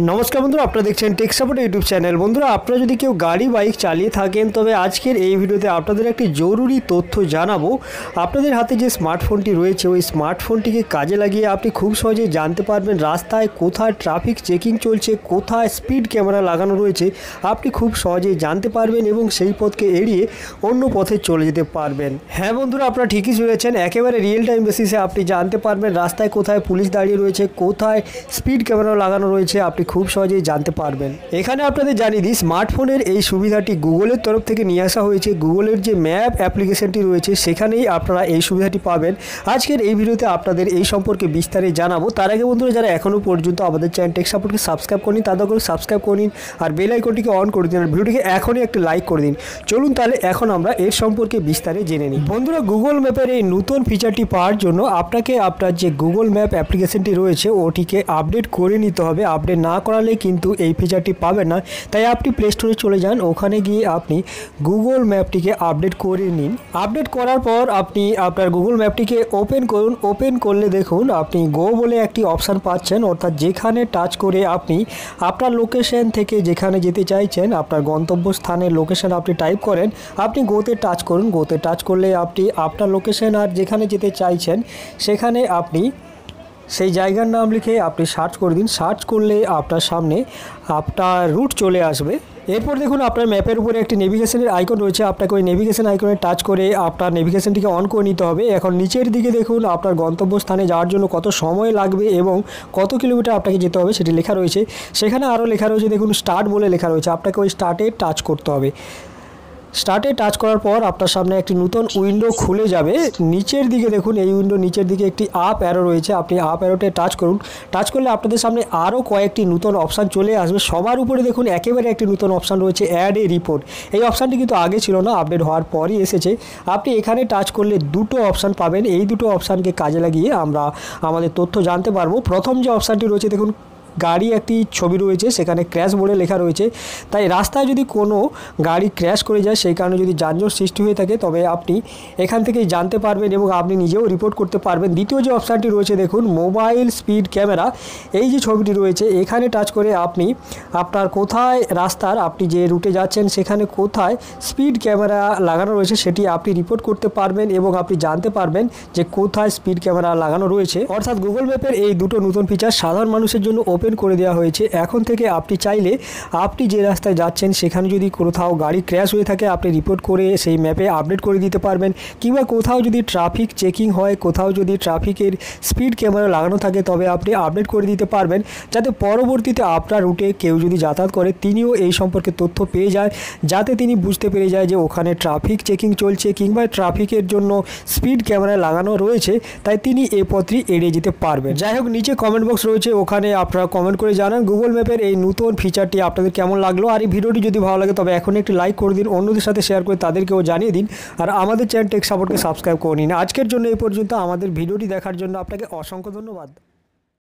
নমস্কার বন্ধুরা, আপনারা দেখছেন টেক সাপোর্ট ইউটিউব চ্যানেল। বন্ধুরা, আপনারা যদি কেউ গাড়ি, বাইক চালিয়ে থাকেন, তবে আজকের এই ভিডিওতে আপনাদের একটি জরুরি তথ্য জানাব। আপনাদের হাতে যে স্মার্টফোনটি রয়েছে, ওই স্মার্টফোনটিকে কাজে লাগিয়ে আপনি খুব সহজেই জানতে পারবেন রাস্তায় কোথায় ট্রাফিক চেকিং চলছে, কোথায় স্পিড ক্যামেরা লাগানো রয়েছে। আপনি খুব সহজেই জানতে পারবেন এবং সেই পথকে এড়িয়ে অন্য পথে চলে যেতে পারবেন। হ্যাঁ বন্ধুরা, আপনারা ঠিকই শুনেছেন, একেবারে রিয়েল টাইম বেসিসে আপনি জানতে পারবেন রাস্তায় কোথায় পুলিশ দাঁড়িয়ে রয়েছে, কোথায় স্পিড ক্যামেরা লাগানো রয়েছে, আপনি খুব সহজেই জানতে পারবেন। এখানে আপনাদের জানিয়ে দিই, স্মার্টফোনের এই সুবিধাটি গুগলের তরফ থেকে নিয়ে আসা হয়েছে। গুগলের যে ম্যাপ অ্যাপ্লিকেশনটি রয়েছে, সেখানেই আপনারা এই সুবিধাটি পাবেন। আজকের এই ভিডিওতে আপনাদের এই সম্পর্কে বিস্তারে জানাব। তার আগে বন্ধুরা, যারা এখনও পর্যন্ত আমাদের চ্যানেল টেক সাপোর্টকে সাবস্ক্রাইব করেনি তাদের করে সাবস্ক্রাইব করে নিন আর বেল আইকনটিকে অন করে দিন আর ভিডিওটিকে এখনই একটা লাইক করে দিন। চলুন তাহলে এখন আমরা এর সম্পর্কে বিস্তারে জেনে নিই। বন্ধুরা গুগল ম্যাপের এই নতুন ফিচারটি পাওয়ার জন্য আপনাকে আপনার যে গুগল ম্যাপ অ্যাপ্লিকেশনটি রয়েছে, ওটিকে আপডেট করে নিতে হবে। আপডেট না করালে কিন্তু এই ফিচারটি পাবেন না। তাই আপনি প্লে স্টোরে চলে যান, ওখানে গিয়ে আপনি গুগল ম্যাপটিকে আপডেট করে নিন। আপডেট করার পর আপনি আপনার গুগল ম্যাপটিকে ওপেন করুন। ওপেন করলে দেখুন আপনি গো বলে একটি অপশান পাচ্ছেন, অর্থাৎ যেখানে টাচ করে আপনি আপনার লোকেশন থেকে যেখানে যেতে চাইছেন, আপনার গন্তব্যস্থানের লোকেশন আপনি টাইপ করেন, আপনি গোতে টাচ করুন। গোতে টাচ করলে আপনি আপনার লোকেশন আর যেখানে যেতে চাইছেন, সেখানে আপনি সেই জায়গার নাম লিখে আপনি সার্চ করে দিন। সার্চ করলে আপনার সামনে আপনার রুট চলে আসবে। এরপর দেখুন আপনার ম্যাপের উপরে একটি নেভিগেশনের আইকন রয়েছে। আপনাকে ওই নেভিগেশন আইকনে টাচ করে আপনার নেভিগেশনটিকে অন করে নিতে হবে। এখন নিচের দিকে দেখুন আপনার গন্তব্যস্থানে যাওয়ার জন্য কত সময় লাগবে এবং কত কিলোমিটার আপনাকে যেতে হবে সেটি লেখা রয়েছে। সেখানে আরও লেখা রয়েছে, দেখুন স্টার্ট বলে লেখা রয়েছে। আপনাকে ওই স্টার্টে টাচ করতে হবে। স্টার্টে টাচ করার পর আপনার সামনে একটি নতুন উইন্ডো খুলে যাবে। নিচের দিকে দেখুন, এই উইন্ডো নিচের দিকে একটি আপ অ্যারো রয়েছে। আপনি আপ অ্যারোতে টাচ করুন। টাচ করলে আপনাদের সামনে আরও কয়েকটি নতুন অপশান চলে আসবে। সবার উপরে দেখুন, একেবারে একটি নতুন অপশান রয়েছে অ্যাড এ রিপোর্ট এই অপশানটি কিন্তু আগে ছিল না আপডেট হওয়ার পরই এসেছে। আপনি এখানে টাচ করলে দুটো অপশান পাবেন। এই দুটো অপশানকে কাজে লাগিয়ে আমরা আমাদের তথ্য জানতে পারব। প্রথম যে অপশানটি রয়েছে, দেখুন গাড়ি একটি ছবি রয়েছে, সেখানে ক্র্যাশ বোর্ডে লেখা রয়েছে। তাই রাস্তায় যদি কোনো গাড়ি ক্র্যাশ করে যায়, সেই কারণে যদি যানজট সৃষ্টি হয়ে থাকে, তবে আপনি এখান থেকেই জানতে পারবেন এবং আপনি নিজেও রিপোর্ট করতে পারবেন। দ্বিতীয় যে অপশানটি রয়েছে, দেখুন মোবাইল স্পিড ক্যামেরা এই যে ছবিটি রয়েছে, এখানে টাচ করে আপনি আপনার কোথায় রাস্তার, আপনি যে রুটে যাচ্ছেন, সেখানে কোথায় স্পিড ক্যামেরা লাগানো রয়েছে, সেটি আপনি রিপোর্ট করতে পারবেন এবং আপনি জানতে পারবেন যে কোথায় স্পিড ক্যামেরা লাগানো রয়েছে। অর্থাৎ গুগল ম্যাপের এই দুটো নতুন ফিচার সাধারণ মানুষের জন্য ওপেন করে দেওয়া হয়েছে। এখন থেকে আপনি চাইলে আপনি যে রাস্তায় যাচ্ছেন, সেখানে যদি কোথাও গাড়ি ক্র্যাশ হয়ে থাকে, আপনি রিপোর্ট করে সেই ম্যাপে আপডেট করে দিতে পারবেন। কিংবা কোথাও যদি ট্রাফিক চেকিং হয়, কোথাও যদি ট্রাফিকের স্পিড ক্যামেরা লাগানো থাকে, তবে আপনি আপডেট করে দিতে পারবেন। যাতে পরবর্তীতে আপনার রুটে কেউ যদি যাতায়াত করে, তিনিও এই সম্পর্কে তথ্য পেয়ে যায়। যাতে তিনি বুঝতে পেরে যায় যে ওখানে ট্রাফিক চেকিং চলছে, কিংবা ট্রাফিকের জন্য স্পিড ক্যামেরা লাগানো রয়েছে। তাই তিনি এ পথটি এড়িয়ে যেতে পারবেন। যাই হোক, নিচে কমেন্ট বক্স রয়েছে। ওখানে আপনারা কমেন্ট করে জানান। গুগল ম্যাপের এই নতুন ফিচারটি আপনাদের কেমন লাগল? আর এই ভিডিওটি যদি ভালো লাগে, তবে এখন একটি লাইক করে দিন, অন্যদের সাথে শেয়ার করে তাদেরকেও জানিয়ে দিন। আর আমাদের চ্যানেল টেক সাপোর্টকে সাবস্ক্রাইব করে নিন। আজকের জন্য এই পর্যন্ত। আমাদের ভিডিওটি দেখার জন্য আপনাকে অসংখ্য ধন্যবাদ।